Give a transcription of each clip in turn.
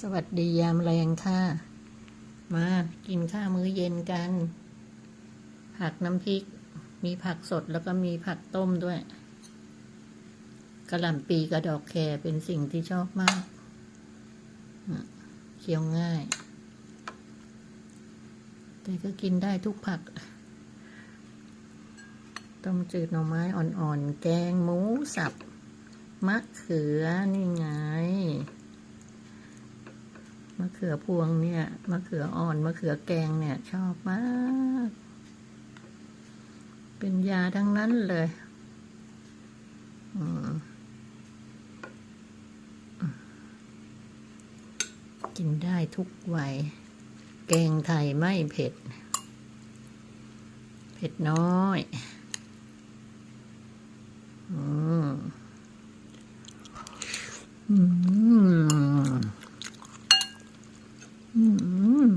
สวัสดียามแรงค่ะ มากินข้าวมื้อเย็นกัน ผักน้ำพริก มีผักสดแล้วก็มีผักต้มด้วยกระหล่ำปีกระดอกแครเป็นสิ่งที่ชอบมากเคี้ยวง่าย แต่ก็กินได้ทุกผัก ต้มจืดหน่อไม้อ่อนๆ แกงหมูสับ มะเขือนี่ไง มะเขือพวงเนี่ยมะเขืออ่อนมะเขือแกงเนี่ย ชอบมาก เป็นยาทั้งนั้นเลยอืมกินได้ทุกวัย แกงไทยไม่เผ็ด เผ็ดน้อย อืม อืม อืม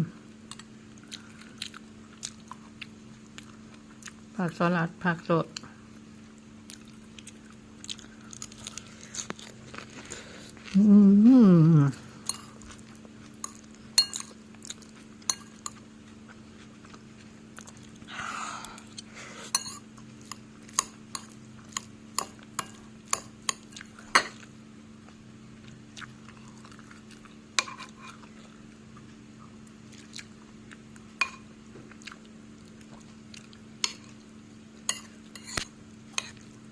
ผักสลัดผักสด อืม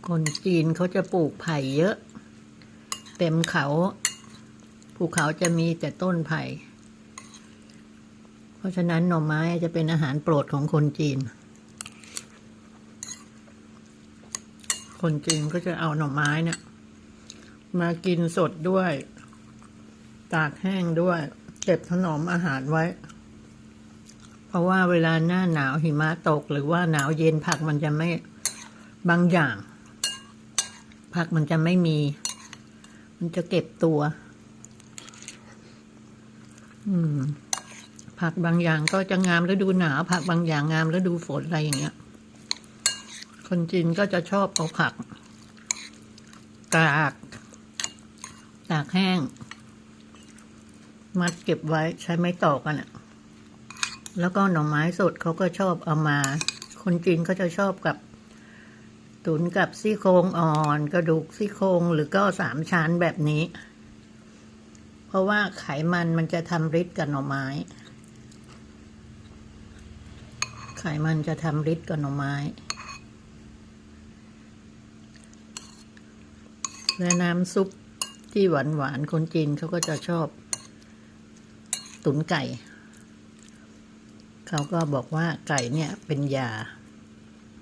คนจีนเขาจะปลูกไผ่เยอะ เต็มเขาภูเขาจะมีแต่ต้นไผ่ เพราะฉะนั้นหน่อไม้จะเป็นอาหารโปรดของคนจีน คนจีนก็จะเอาหน่อไม้เนี่ย มากินสดด้วย ตากแห้งด้วย เก็บถนอมอาหารไว้ เพราะว่าเวลาหน้าหนาวหิมะตกหรือว่าหนาวเย็นผักมันจะไม่บางอย่าง ผักมันจะไม่มี มันจะเก็บตัว อืม ผักบางอย่างก็จะงามฤดูหนาวผักบางอย่างงามฤดูฝนอะไรอย่างเงี้ย คนจีนก็จะชอบเอาผัก ตาก ตากแห้ง มัดเก็บไว้ใช้ไม้ตอกกันอะแล้วก็หน่อไม้สดเขาก็ชอบเอามา คนจีนก็จะชอบกับ ตุ๋นกับซี่โครงอ่อนกระดูกซี่โครงหรือก็สามชั้นแบบนี้ เพราะว่าไขมันมันจะทำฤทธิ์กับหน่อไม้ ไขมันจะทำฤทธิ์กับหน่อไม้และน้ำซุปที่หวานหวานคนจีนเขาก็จะชอบ ตุ๋นไก่ เขาก็บอกว่าไก่เนี่ยเป็นยา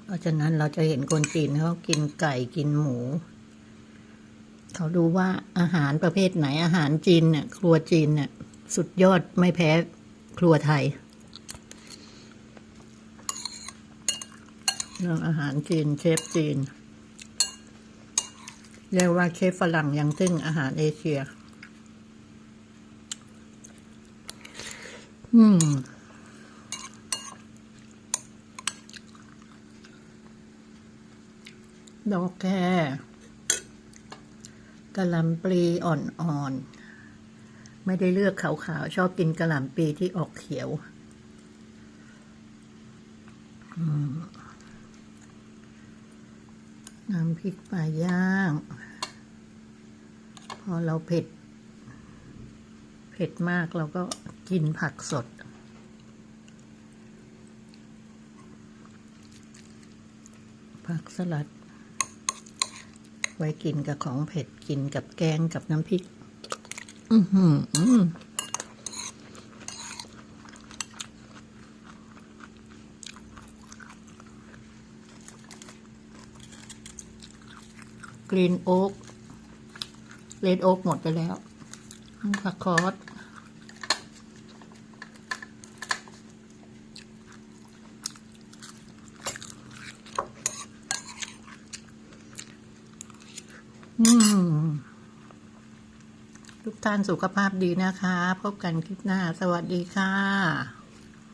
เพราะฉะนั้นเราจะเห็นคนจีนเขากินไก่กินหมู เขาดูว่าอาหารประเภทไหนอาหารจีนเนี่ยครัวจีนเนี่ยสุดยอดไม่แพ้ครัวไทยเรื่องอาหารจีนเชฟจีน เรียกว่าเชฟฝรั่งยังซึ่งอาหารเอเชีย อืม ดอกแคกระหล่ำปลีอ่อนๆ ไม่ได้เลือกขาวๆ ชอบกินกระหล่ำปลีที่ออกเขียว น้ำพริกปลาย่าง พอเราเผ็ด เผ็ดมากเราก็กินผักสดผักสลัด ไว้กินกับของเผ็ดกินกับแกงกับน้ำพริก อือหืออืกรีนโอ๊กเรดโอ๊กหมดไปแล้วผักคอส ทุกท่านสุขภาพดีนะคะ พบกันคลิปหน้า สวัสดีค่ะ